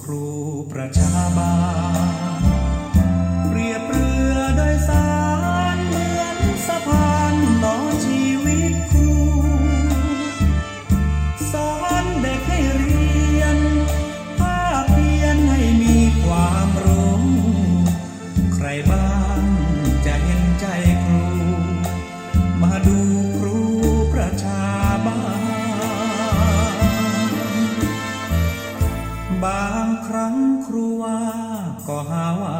ครูประชาบาล kohawa.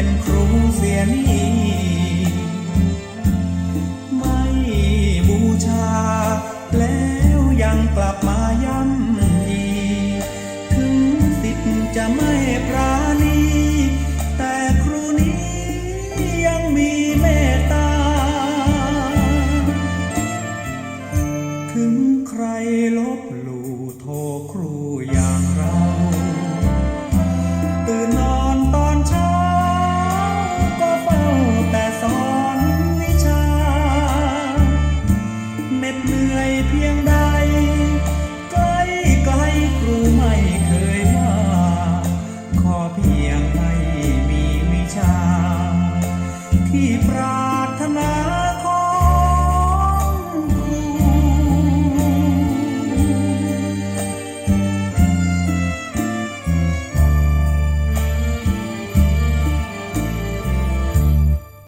เป็นครูเสียนี่ ไม่บูชา แล้วยังกลับมาย้ำทีถึงสิทธิ์จะไม่ปราณี แต่ครูนี้ยังมีเมตตา ถึงใครลบหลู่โทษครูอย่างเร เพียงใดใกล้ไกลครูไม่เคยว่าขอเพียงให้มีวิชา ที่ปรา